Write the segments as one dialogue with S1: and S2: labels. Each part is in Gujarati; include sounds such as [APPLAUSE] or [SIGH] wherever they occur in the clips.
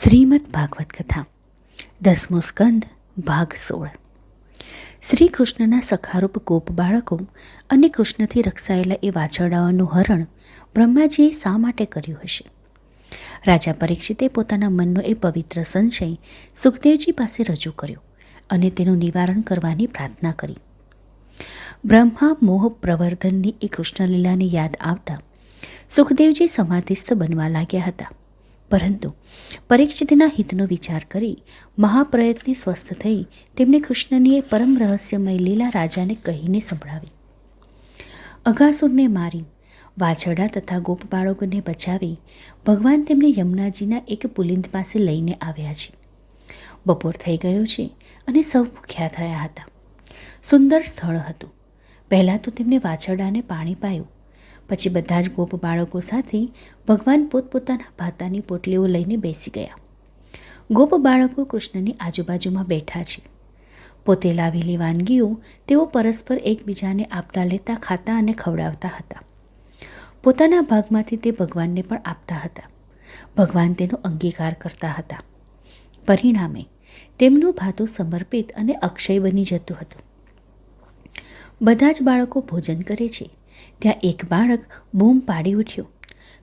S1: શ્રીમદ ભાગવત કથા, દસમો સ્કંદ, ભાગ સોળ. શ્રી કૃષ્ણના સખારૂપ ગોપ બાળકો અને કૃષ્ણથી રક્ષાયેલા એ વાછરડાઓનું હરણ બ્રહ્માજીએ શા માટે કર્યું હશે? રાજા પરીક્ષિતે પોતાના મનનો એ પવિત્ર સંશય સુખદેવજી પાસે રજૂ કર્યો અને તેનું નિવારણ કરવાની પ્રાર્થના કરી. બ્રહ્મા મોહ પ્રવર્ધનની એ કૃષ્ણલીલાની યાદ આવતા સુખદેવજી સમાધિસ્થ બનવા લાગ્યા હતા. પરંતુ પરીક્ષિતના હિતનો વિચાર કરી મહાપ્રયત્ને સ્વસ્થ થઈ તેમણે કૃષ્ણની એ પરમ રહસ્યમય લીલા રાજાને કહીને સંભળાવી. અઘાસુરને મારી, વાછરડા તથા ગોપ બાળકોને બચાવી ભગવાન તેમને યમુનાજીના એક પુલિંદ પાસે લઈને આવ્યા છે. બપોર થઈ ગયો છે અને સૌ ભૂખ્યા થયા હતા. સુંદર સ્થળ હતું. પહેલાં તો તેમણે વાછરડાને પાણી પાયું. પછી બધા જ ગોપ બાળકો સાથે ભગવાન પોતપોતાના ભાતાની પોટલીઓ લઈને બેસી ગયા. ગોપ બાળકો કૃષ્ણની આજુબાજુમાં બેઠા છે. પોતે લાવેલી વાનગીઓ તેઓ પરસ્પર એકબીજાને આપતા લેતા ખાતા અને ખવડાવતા હતા. પોતાના ભાગમાંથી તે ભગવાનને પણ આપતા હતા. ભગવાન તેનો અંગીકાર કરતા હતા. પરિણામે તેમનું ભાતું સમર્પિત અને અક્ષય બની જતું હતું. બધા જ બાળકો ભોજન કરે છે. ત્યાં એક બાળક બૂમ પાડી ઉઠ્યો.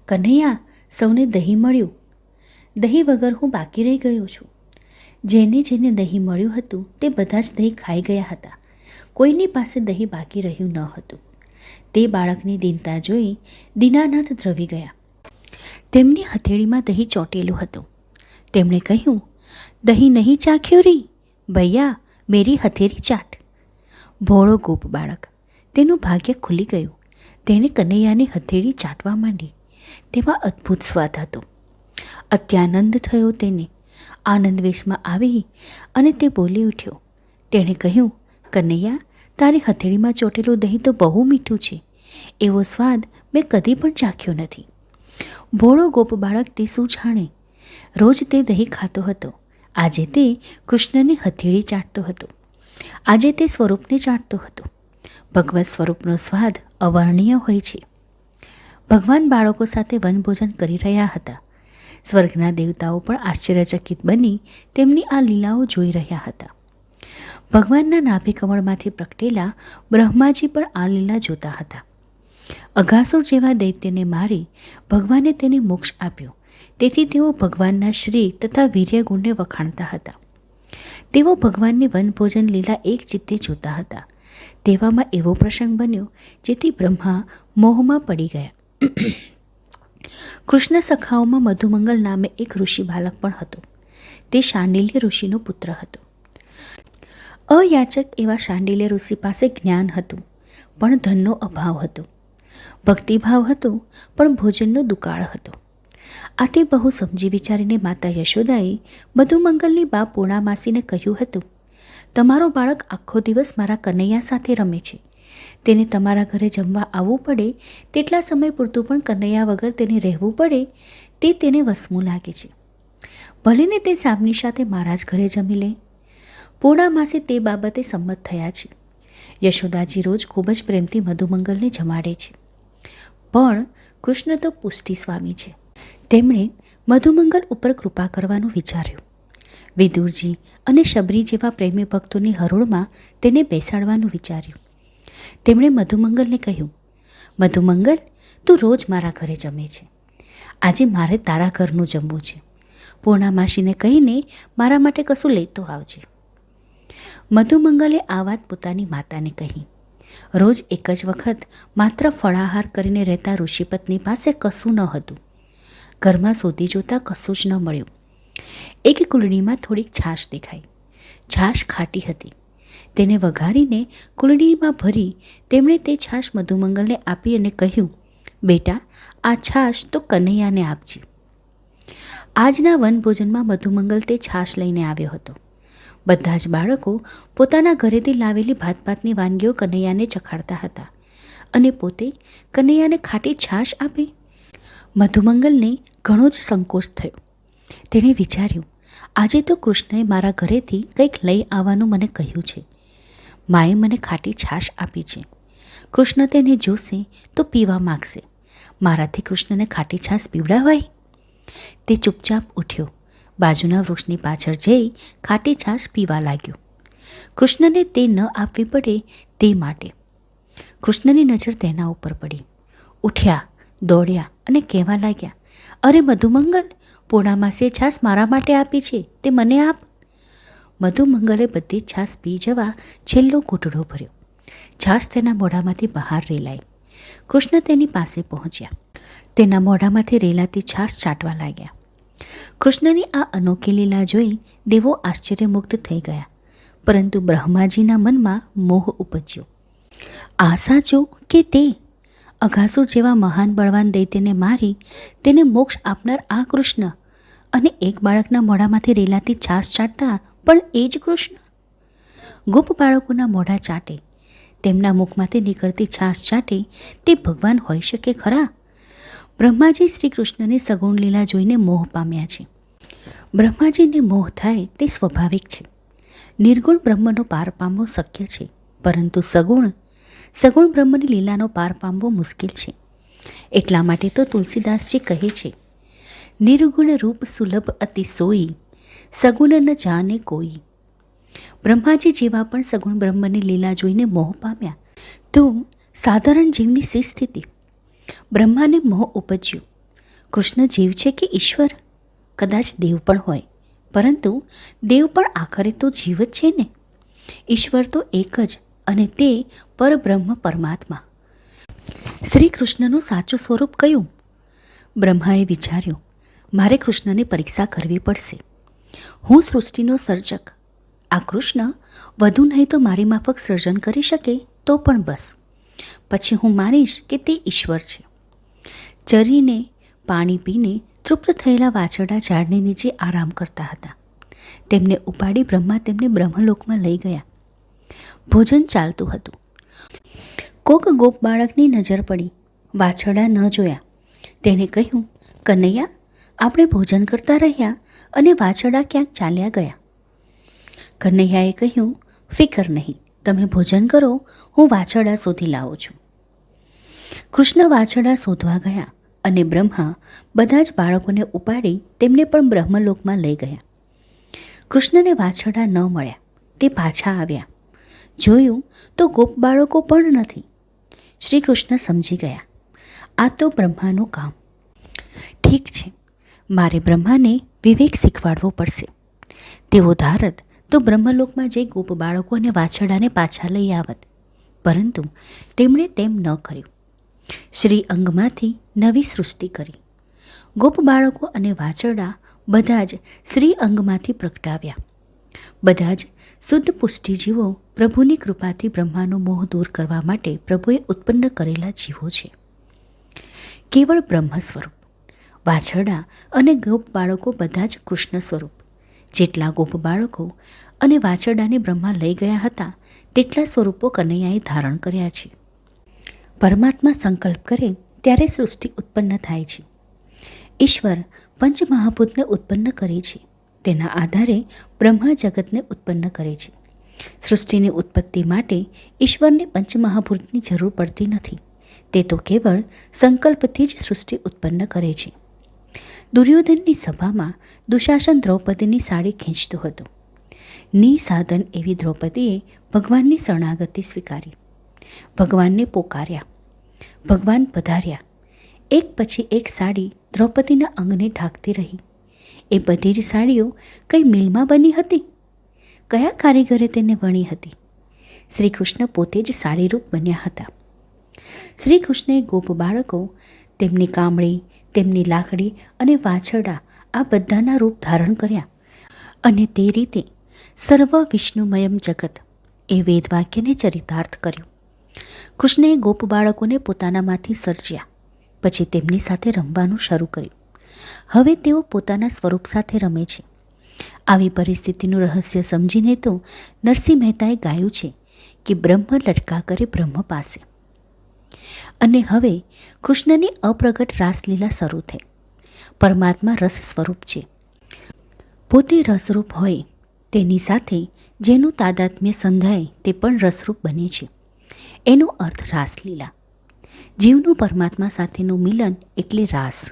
S1: કન્હૈયા સૌને દહીં મળ્યું. દહીં વગર હું બાકી રહી ગયો છું. જેને જેને દહીં મળ્યું હતું તે બધા જ દહીં ખાઈ ગયા હતા. કોઈની પાસે દહીં બાકી રહ્યું ન હતું. તે બાળકની દીનતા જોઈ દીનાનાથ દ્રવી ગયા. તેમની હથેળીમાં દહીં ચોંટેલું હતું. તેમણે કહ્યું, દહીં નહીં ચાખ્યું રી. ભૈયા, મેરી હથેરી ચાટ. ભોળો ગોપ બાળક તેનું ભાગ્ય ખુલી ગયું. તેણે કનૈયાની હથેળી ચાટવા માંડી. તેમાં અદ્ભુત સ્વાદ હતો. અત્યાનંદ થયો તેને. આનંદ વેશમાં આવી અને તે બોલી ઉઠ્યો. તેણે કહ્યું, કનૈયા, તારી હથેળીમાં ચોટેલું દહીં તો બહુ મીઠું છે. એવો સ્વાદ મેં કદી પણ ચાખ્યો નથી. ભોળો ગોપ બાળક તે શું જાણે? રોજ તે દહીં ખાતો હતો. આજે તે કૃષ્ણની હથેળી ચાટતો હતો. આજે તે સ્વરૂપને ચાટતો હતો. ભગવત સ્વરૂપનો સ્વાદ અવર્ણીય હોય છે. ભગવાન બાળકો સાથે વનભોજન કરી રહ્યા હતા. સ્વર્ગના દેવતાઓ પણ આશ્ચર્યચકિત બની તેમની આ લીલાઓ જોઈ રહ્યા હતા. ભગવાનના નાભી કમળમાંથી પ્રગટેલા બ્રહ્માજી પણ આ લીલા જોતા હતા. અઘાસુર જેવા દૈત્યને મારી ભગવાને તેને મોક્ષ આપ્યો. તેથી તેઓ ભગવાનના શ્રી તથા વીર્યગુણને વખાણતા હતા. તેઓ ભગવાનની વનભોજન લીલા એક ચિત્તે જોતા હતા. તેવામાં એવો પ્રસંગ બન્યો, જેથી બ્રહ્મા મોહમાં પડી ગયા. [COUGHS] કૃષ્ણ સખાઓમાં મધુમંગલ નામે એક ઋષિ બાલક પણ હતો. તે શાંડિલ્ય ઋષિનો પુત્ર હતો. અયાચક એવા શાંડિલ્ય ઋષિ પાસે જ્ઞાન હતું, પણ ધનનો અભાવ હતો. ભક્તિભાવ હતો, પણ ભોજનનો દુકાળ હતો. આ તે બહુ સમજી વિચારીને માતા યશોદાએ મધુમંગલની બા પૂર્ણામાસીને કહ્યું હતું તમારો બાળક આખો દિવસ મારા કનૈયા સાથે રમે છે. તેને તમારા ઘરે જમવા આવવું પડે, તેટલા સમય પૂરતું પણ કનૈયા વગર તેને રહેવું પડે, તે તેને વસમું લાગે છે. ભલેને તે સામની સાથે મારા જ ઘરે જમી લે. પૂર્ણા માસે તે બાબતે સંમત થયા છે. યશોદાજી રોજ ખૂબ જ પ્રેમથી મધુમંગલને જમાડે છે. પણ કૃષ્ણ તો પુષ્ટિ સ્વામી છે. તેમણે મધુમંગલ ઉપર કૃપા કરવાનું વિચાર્યું. વિદુરજી અને શબરી જેવા પ્રેમી ભક્તોની હરોળમાં તેને બેસાડવાનું વિચાર્યું. તેમણે મધુમંગલને કહ્યું, મધુમંગલ, તું રોજ મારા ઘરે જમે છે. આજે મારે તારા ઘરનું જમવું છે. પૂર્ણામાસીને કહીને મારા માટે કશું લેતો આવજે. મધુમંગલે આ વાત પોતાની માતાને કહી. રોજ એક જ વખત માત્ર ફળાહાર કરીને રહેતા ઋષિપત્ની પાસે કશું ન હતું. ઘરમાં શોધી જોતાં કશું જ ન મળ્યું. એક કુલડીમાં થોડીક છાશ દેખાઈ. છાશ ખાટી હતી. તેને વઘારીને કુલડીમાં ભરી તેમણે તે છાશ મધુમંગલને આપી અને કહ્યું, બેટા, આ છાશ તો કનૈયાને આપજે. આજના વનભોજનમાં મધુમંગલ તે છાશ લઈને આવ્યો હતો. બધા જ બાળકો પોતાના ઘરેથી લાવેલી ભાત ભાતની વાનગીઓ કનૈયાને ચખાડતા હતા અને પોતે કનૈયાને ખાટી છાશ આપે. મધુમંગલને ઘણો જ સંકોચ થયો. તેણે વિચાર્યું, આજે તો કૃષ્ણએ મારા ઘરેથી કંઈક લઈ આવવાનું મને કહ્યું છે. માએ મને ખાટી છાશ આપી છે. કૃષ્ણ તેને જોશે તો પીવા માગશે. મારાથી કૃષ્ણને ખાટી છાશ પીવડાવાય? તે ચૂપચાપ ઉઠ્યો. બાજુના વૃક્ષની પાછળ જઈ ખાટી છાશ પીવા લાગ્યો. કૃષ્ણને તે ન આપવી પડે તે માટે. કૃષ્ણની નજર તેના ઉપર પડી. ઉઠ્યા, દોડ્યા અને કહેવા લાગ્યા અરે મધુમંગલ પૂર્ણામાસીએ છાશ મારા માટે આપી છે, તે મને આપ. મધુમંગલે બધી છાશ પી જવા છેલ્લો ઘૂંટડો ભર્યો. છાશ તેના મોઢામાંથી બહાર રેલાઈ. કૃષ્ણ તેની પાસે પહોંચ્યા. તેના મોઢામાંથી રેલાતી છાશ ચાટવા લાગ્યા. કૃષ્ણની આ અનોખી લીલા જોઈ દેવો આશ્ચર્યમુગ્ધ થઈ ગયા. પરંતુ બ્રહ્માજીના મનમાં મોહ ઉપજ્યો. આ સાચું કે તે અઘાસુર જેવા મહાન બળવાન દૈત્યને મારી તેને મોક્ષ આપનાર આ કૃષ્ણ અને એક બાળકના મોઢામાંથી રેલાતી છાસ ચાટતા પણ એ જ કૃષ્ણ. ગુપ બાળકોના મોઢા ચાટે, તેમના મુખમાંથી નીકળતી છાસ ચાટે, તે ભગવાન હોઈ શકે ખરા? બ્રહ્માજી શ્રી કૃષ્ણની સગુણ લીલા જોઈને મોહ પામ્યા છે. બ્રહ્માજીને મોહ થાય તે સ્વાભાવિક છે. નિર્ગુણ બ્રહ્મનો પાર પામવો શક્ય છે, પરંતુ સગુણ સગુણ બ્રહ્મની લીલાનો પાર પામવો મુશ્કેલ છે. એટલા માટે તો તુલસીદાસજી કહે છે, નિર્ગુણ રૂપ સુલભ અતિ સોઈ, સગુણ ન જાને કોઈ. બ્રહ્માજી જેવા પણ સગુણ બ્રહ્મની લીલા જોઈને મોહ પામ્યા. તો સાધારણ જીવની સી સ્થિતિ બ્રહ્માને મોહ ઉપજ્યો. કૃષ્ણ જીવ છે કે ઈશ્વર? કદાચ દેવ પણ હોય. પરંતુ દેવ પણ આખરે તો જીવ જ છે ને. ઈશ્વર તો એક જ. અને તે પરબ્રહ્મ પરમાત્મા. શ્રી કૃષ્ણનું સાચું સ્વરૂપ કયું? બ્રહ્માએ વિચાર્યું, મારે કૃષ્ણની પરીક્ષા કરવી પડશે. હું સૃષ્ટિનો સર્જક. આ કૃષ્ણ વધુ નહીં તો મારી માફક સર્જન કરી શકે તો પણ બસ. પછી હું માનીશ કે તે ઈશ્વર છે. ચરીને પાણી પીને તૃપ્ત થયેલા વાછરડા ઝાડની નીચે આરામ કરતા હતા. તેમને ઉપાડી બ્રહ્મા તેમને બ્રહ્મલોકમાં લઈ ગયા. ભોજન ચાલતું હતું. કોક ગોપ બાળકની નજર પડી. વાછરડા ન જોયા. તેણે કહ્યું, કનૈયા, આપણે ભોજન કરતા રહ્યા અને વાછરડા ક્યાંક ચાલ્યા ગયા. કનૈયાએ કહ્યું, ફિકર નહીં, તમે ભોજન કરો, હું વાછરડા શોધી લાવું છું. કૃષ્ણ વાછરડા શોધવા ગયા અને બ્રહ્મા બધા જ બાળકોને ઉપાડી તેમને પણ બ્રહ્મલોકમાં લઈ ગયા. કૃષ્ણને વાછરડા ન મળ્યા. તે પાછા આવ્યા. જોયું તો ગોપ બાળકો પણ નથી. શ્રી કૃષ્ણ સમજી ગયા. આ તો બ્રહ્માનું કામ. ઠીક છે, મારે બ્રહ્માને વિવેક શીખવાડવો પડશે. તેઓ ધારત તો બ્રહ્મલોકમાં જઈ ગોપ બાળકો અને વાછરડાને પાછા લઈ આવત. પરંતુ તેમણે તેમ ન કર્યું. શ્રી અંગમાંથી નવી સૃષ્ટિ કરી. ગોપ બાળકો અને વાછરડા બધા જ શ્રી અંગમાંથી પ્રગટાવ્યા. બધા જ શુદ્ધ પુષ્ટિ જીવો પ્રભુની કૃપાથી બ્રહ્માનો મોહ દૂર કરવા માટે પ્રભુએ ઉત્પન્ન કરેલા જીવો છે. કેવળ બ્રહ્મ સ્વરૂપ, વાછરડા અને ગોપ બાળકો બધા જ કૃષ્ણ સ્વરૂપ. જેટલા ગોપ બાળકો અને વાછરડાને બ્રહ્મા લઈ ગયા હતા, તેટલા સ્વરૂપો કનૈયાએ ધારણ કર્યા છે. પરમાત્મા સંકલ્પ કરે ત્યારે સૃષ્ટિ ઉત્પન્ન થાય છે. ઈશ્વર પંચમહાભૂતને ઉત્પન્ન કરે છે. તેના આધારે બ્રહ્મા જગતને ઉત્પન્ન કરે છે. સૃષ્ટિની ઉત્પત્તિ માટે ઈશ્વરને પંચમહાભૂતની જરૂર પડતી નથી. તે તો કેવળ સંકલ્પથી જ સૃષ્ટિ ઉત્પન્ન કરે છે. દુર્યોધનની સભામાં દુશાસન દ્રૌપદીની સાડી ખેંચતો હતો. ની સાધન એવી દ્રૌપદીએ ભગવાનની શરણાગતિ સ્વીકારી. ભગવાનને પોકાર્યા. ભગવાન પધાર્યા. એક પછી એક સાડી દ્રૌપદીના અંગને ઢાંકતી રહી. એ બધી જ સાડીઓ કઈ મિલમાં બની હતી? કયા કારીગરે તેને વણી હતી? શ્રી કૃષ્ણ પોતે જ સાડીરૂપ બન્યા હતા. શ્રી કૃષ્ણે ગોપ બાળકો, તેમની કામળી, તેમની લાકડી અને વાછરડા આ બધાના રૂપ ધારણ કર્યા અને તે રીતે સર્વ વિષ્ણુમયમ જગત એ વેદવાક્યને ચરિતાર્થ કર્યું. કૃષ્ણએ ગોપ બાળકોને પોતાનામાંથી સર્જ્યા, પછી તેમની સાથે રમવાનું શરૂ કર્યું. હવે તેઓ પોતાના સ્વરૂપ સાથે રમે છે. આવી પરિસ્થિતિનું રહસ્ય સમજીને તો નરસિંહ મહેતાએ ગાયું છે કે બ્રહ્મ લટકા કરે બ્રહ્મ પાસે. અને હવે કૃષ્ણની અપ્રગટ રાસલીલા શરૂ થઈ. પરમાત્મા રસ સ્વરૂપ છે. પોતે રસરૂપ હોય તેની સાથે જેનું તાદાત્મ્ય સંધાય તે પણ રસરૂપ બને છે. એનો અર્થ રાસલીલા. જીવનું પરમાત્મા સાથેનું મિલન એટલે રાસ.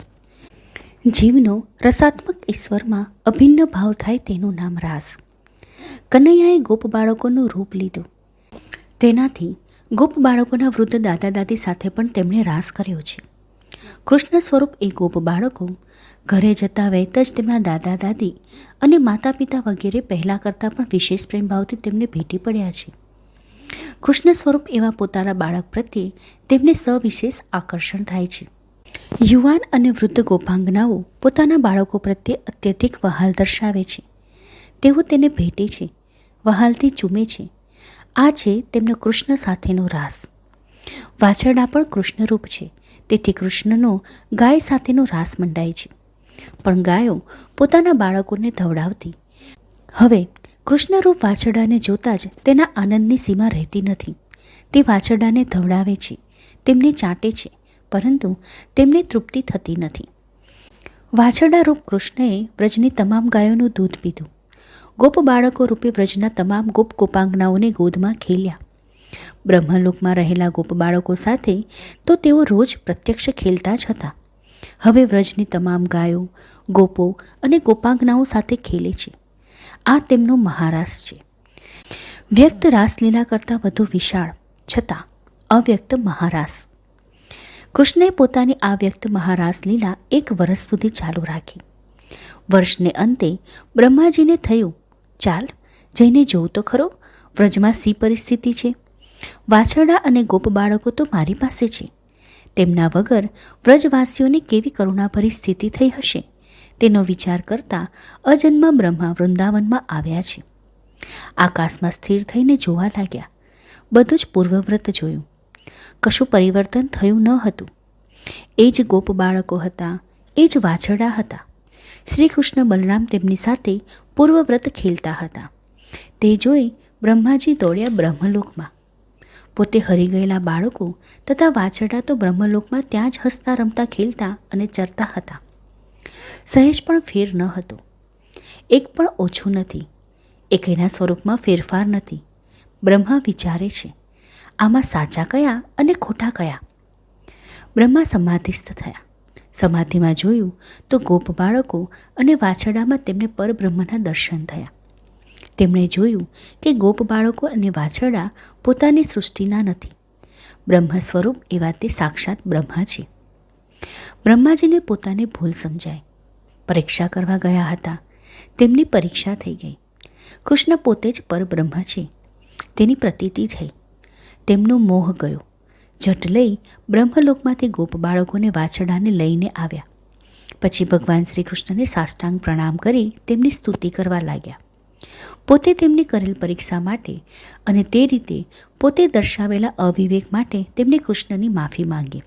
S1: જીવનો રસાત્મક ઈશ્વરમાં અભિન્ન ભાવ થાય તેનું નામ રાસ. કનૈયાએ ગોપ બાળકોનું રૂપ લીધું. તેનાથી ગોપ બાળકોના વૃદ્ધ દાદા દાદી સાથે પણ તેમણે રાસ કર્યો છે. કૃષ્ણ સ્વરૂપ એ ગોપ બાળકો ઘરે જતા વહેત જ તેમના દાદા દાદી અને માતા પિતા વગેરે પહેલાં કરતાં પણ વિશેષ પ્રેમભાવથી તેમને ભેટી પડ્યા છે. કૃષ્ણ સ્વરૂપ એવા પોતાના બાળક પ્રત્યે તેમને સવિશેષ આકર્ષણ થાય છે. યુવાન અને વૃદ્ધ ગોપાંગનાઓ પોતાના બાળકો પ્રત્યે અત્યધિક વહાલ દર્શાવે છે. તેઓ તેને ભેટે છે, વહાલથી ચૂમે છે. આ છે તેમનો કૃષ્ણ સાથેનો રાસ. વાછરડા પણ કૃષ્ણરૂપ છે, તેથી કૃષ્ણનો ગાય સાથેનો રાસ મંડાય છે. પણ ગાયો પોતાના બાળકોને ધવડાવતી. હવે કૃષ્ણરૂપ વાછરડાને જોતાં જ તેના આનંદની સીમા રહેતી નથી. તે વાછરડાને ધવડાવે છે, તેમને ચાટે છે. પરંતુ તેમને તૃપ્તિ થતી નથી. વાછરડા રૂપ કૃષ્ણએ વ્રજની તમામ ગાયોનું દૂધ પીધું. ગોપ બાળકો રૂપે વ્રજના તમામ ગોપ ગોપાંગનાઓને ગોદમાં ખેલ્યા. બ્રહ્મલોકમાં રહેલા ગોપ બાળકો સાથે તો તેઓ રોજ પ્રત્યક્ષ ખેલતા જ હતા. હવે વ્રજની તમામ ગાયો, ગોપો અને ગોપાંગનાઓ સાથે ખેલે છે. આ તેમનો મહારાસ છે. વ્યક્ત રાસલીલા કરતાં વધુ વિશાળ, છતાં અવ્યક્ત મહારાસ. કૃષ્ણએ પોતાની આ વ્યક્ત મહારાસ લીલા એક વર્ષ સુધી ચાલુ રાખી. વર્ષને અંતે બ્રહ્માજીને થયું, ચાલ, જઈને જોઉં તો ખરો, વ્રજમાં સી પરિસ્થિતિ છે? વાછરડા અને ગોપ બાળકો તો મારી પાસે છે. તેમના વગર વ્રજવાસીઓની કેવી કરુણાભરી સ્થિતિ થઈ હશે? તેનો વિચાર કરતા અજન્મા બ્રહ્મા વૃંદાવનમાં આવ્યા છે. આકાશમાં સ્થિર થઈને જોવા લાગ્યા. બધું જ પૂર્વવ્રત જોયું. કશું પરિવર્તન થયું ન હતું. એ જ ગોપ બાળકો હતા, એ જ વાછરડા હતા. શ્રી કૃષ્ણ બલરામ તેમની સાથે પૂર્વવ્રત ખેલતા હતા. તે જોઈ બ્રહ્માજી દોડ્યા બ્રહ્મલોકમાં. પોતે હરી ગયેલા બાળકો તથા વાછરડા તો બ્રહ્મલોકમાં ત્યાં જ હસતા રમતા ખેલતા અને ચરતા હતા. સહેજ પણ ફેર ન હતો. એક પણ ઓછું નથી. એક એના સ્વરૂપમાં ફેરફાર નથી. બ્રહ્મા વિચારે છે. આમાં સાચા કયા અને ખોટા કયા? બ્રહ્મા સમાધિસ્થ થયા. સમાધિમાં જોયું તો ગોપ બાળકો અને વાછડામાં તેમને પરબ્રહ્મના દર્શન થયા. તેમણે જોયું કે ગોપ બાળકો અને વાછડા પોતાની સૃષ્ટિના નથી. બ્રહ્મ સ્વરૂપ એવા તે સાક્ષાત બ્રહ્મા છે. બ્રહ્માજીને પોતાને ભૂલ સમજાય પરીક્ષા કરવા ગયા હતા. તેમની પરીક્ષા થઈ ગઈ. કૃષ્ણ પોતે જ પરબ્રહ્મ છે. તેની પ્રતીતિ થઈ. તેમનો મોહ ગયો. જટ લઈ બ્રહ્મલોકમાંથી ગોપ બાળકોને વાછડાને લઈને આવ્યા. પછી ભગવાન શ્રી કૃષ્ણને સાષ્ટાંગ પ્રણામ કરી તેમની સ્તુતિ કરવા લાગ્યા. પોતે તેમની કરેલ પરીક્ષા માટે અને તે રીતે પોતે દર્શાવેલા અવિવેક માટે તેમણે કૃષ્ણની માફી માંગી.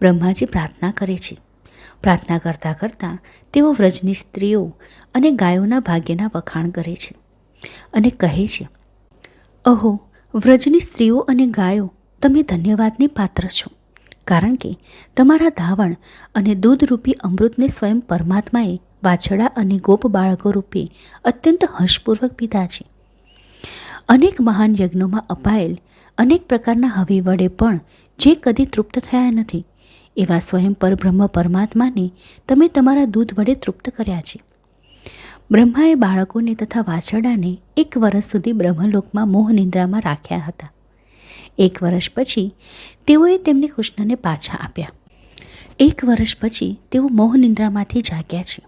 S1: બ્રહ્માજી પ્રાર્થના કરે છે. પ્રાર્થના કરતાં કરતાં તેઓ વ્રજની સ્ત્રીઓ અને ગાયોના ભાગ્યના વખાણ કરે છે અને કહે છે, અહો વ્રજની સ્ત્રીઓ અને ગાયો, તમે ધન્યવાદને પાત્ર છો. કારણ કે તમારા ધાવણ અને દૂધરૂપી અમૃતને સ્વયં પરમાત્માએ વાછડા અને ગોપ બાળકો રૂપે અત્યંત હર્ષપૂર્વક પીધા છે. અનેક મહાન યજ્ઞોમાં અપાયેલ અનેક પ્રકારના હવી વડે પણ જે કદી તૃપ્ત થયા નથી, એવા સ્વયં પરબ્રહ્મ પરમાત્માને તમે તમારા દૂધ વડે તૃપ્ત કર્યા છે. બ્રહ્માએ બાળકોને તથા વાછરડાને એક વર્ષ સુધી બ્રહ્મલોકમાં મોહનિંદ્રામાં રાખ્યા હતા. એક વર્ષ પછી તેઓએ તેમને કૃષ્ણને પાછા આપ્યા. એક વર્ષ પછી તેઓ મોહનિંદ્રામાંથી જાગ્યા છે.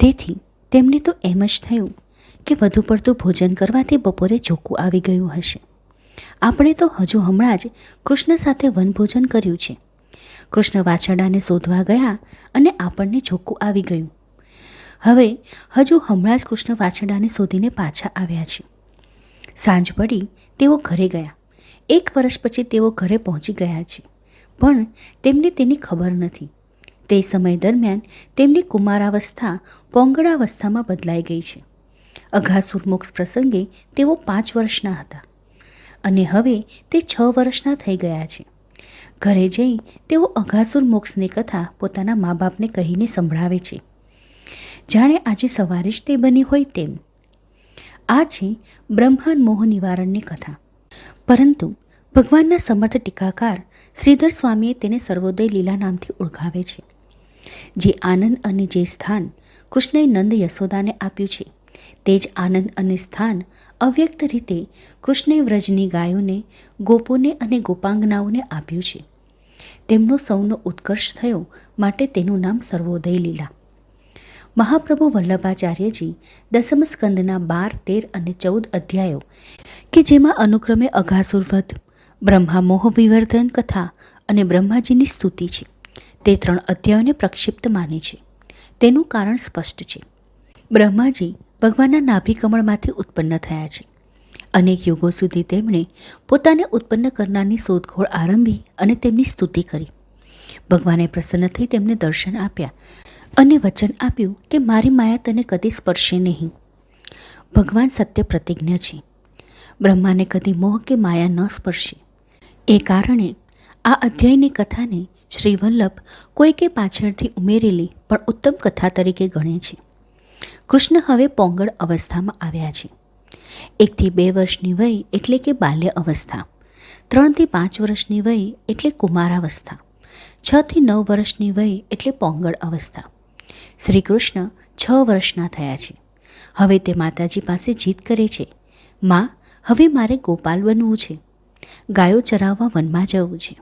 S1: તેથી તેમને તો એમ જ થયું કે વધુ પડતું ભોજન કરવાથી બપોરે ચોખ્ખું આવી ગયું હશે. આપણે તો હજુ હમણાં જ કૃષ્ણ સાથે વનભોજન કર્યું છે. કૃષ્ણ વાછરડાને શોધવા ગયા અને આપણને ચોખ્ખું આવી ગયું. હવે હજુ હમણાં જ કૃષ્ણ વાછરડાને શોધીને પાછા આવ્યા છે. સાંજ પડી, તેઓ ઘરે ગયા. એક વર્ષ પછી તેઓ ઘરે પહોંચી ગયા છે. પણ તેમને તેની ખબર નથી. તે સમય દરમિયાન તેમની કુમારાવસ્થા પોંગળાવસ્થામાં બદલાઈ ગઈ છે. અઘાસુર મોક્ષ પ્રસંગે તેઓ પાંચ વર્ષના હતા અને હવે તે છ વર્ષના થઈ ગયા છે. ઘરે જઈ તેઓ અઘાસુર મોક્ષની કથા પોતાના મા બાપને કહીને સંભળાવે છે. જાણે આજે સવારે જ તે બની હોય તેમ. આ છે બ્રહ્માંડ મોહ નિવારણની કથા. પરંતુ ભગવાનના સમર્થ ટીકાકાર શ્રીધર સ્વામીએ તેને સર્વોદય લીલા નામથી ઓળખાવે છે. જે આનંદ અને જે સ્થાન કૃષ્ણએ નંદ યશોદાને આપ્યું છે, તે જ આનંદ અને સ્થાન અવ્યક્ત રીતે કૃષ્ણે વ્રજની ગાયોને, ગોપોને અને ગોપાંગનાઓને આપ્યું છે. તેમનો સૌનો ઉત્કર્ષ થયો માટે તેનું નામ સર્વોદય લીલા. મહાપ્રભુ વલ્લભાચાર્યજી દસમ સ્કંદના બાર, તેર અને ચૌદ અધ્યાયો, કે જેમાં અનુક્રમે અઘાસુરવધ બ્રહ્મા મોહ વિવર્ધન કથા અને બ્રહ્માજીની સ્તુતિ છે. તે ત્રણ અધ્યાયોને પ્રક્ષિપ્ત માને છે. તેનું કારણ સ્પષ્ટ છે. બ્રહ્માજી ભગવાનના નાભિકમળમાંથી ઉત્પન્ન થયા છે. અનેક યુગો સુધી તેમણે પોતાને ઉત્પન્ન કરનારની શોધખોળ આરંભી અને તેમની સ્તુતિ કરી. ભગવાને પ્રસન્ન થઈ તેમને દર્શન આપ્યા અને વચન આપ્યું કે મારી માયા તને કદી સ્પર્શે નહીં. ભગવાન સત્ય પ્રતિજ્ઞ છે. બ્રહ્માને કદી મોહ કે માયા ન સ્પર્શે. એ કારણે આ અધ્યાયની કથાને શ્રી વલ્લભ કોઈકે પાછળથી ઉમેરેલી પણ ઉત્તમ કથા તરીકે ગણે છે. કૃષ્ણ હવે પોંગળ અવસ્થામાં આવ્યા છે. એકથી બે વર્ષની વય એટલે કે બાલ્ય અવસ્થા. ત્રણથી પાંચ વર્ષની વય એટલે કુમારાવસ્થા. છથી નવ વર્ષની વય એટલે પોંગળ અવસ્થા. શ્રી કૃષ્ણ છ વર્ષના થયા છે. હવે તે માતાજી પાસે જીદ કરે છે, માં, હવે મારે ગોપાલ બનવું છે. ગાયો ચરાવવા વનમાં જવું છે.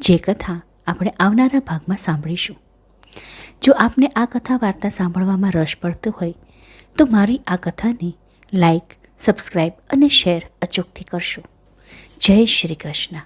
S1: જે કથા આપણે આવનારા ભાગમાં સાંભળીશું. જો આપને આ કથા વાર્તા સાંભળવામાં રસ પડતો હોય, તો મારી આ કથાને લાઈક સબસ્ક્રાઈબ અને શેર અચૂકથી કરશો. જય શ્રી કૃષ્ણ.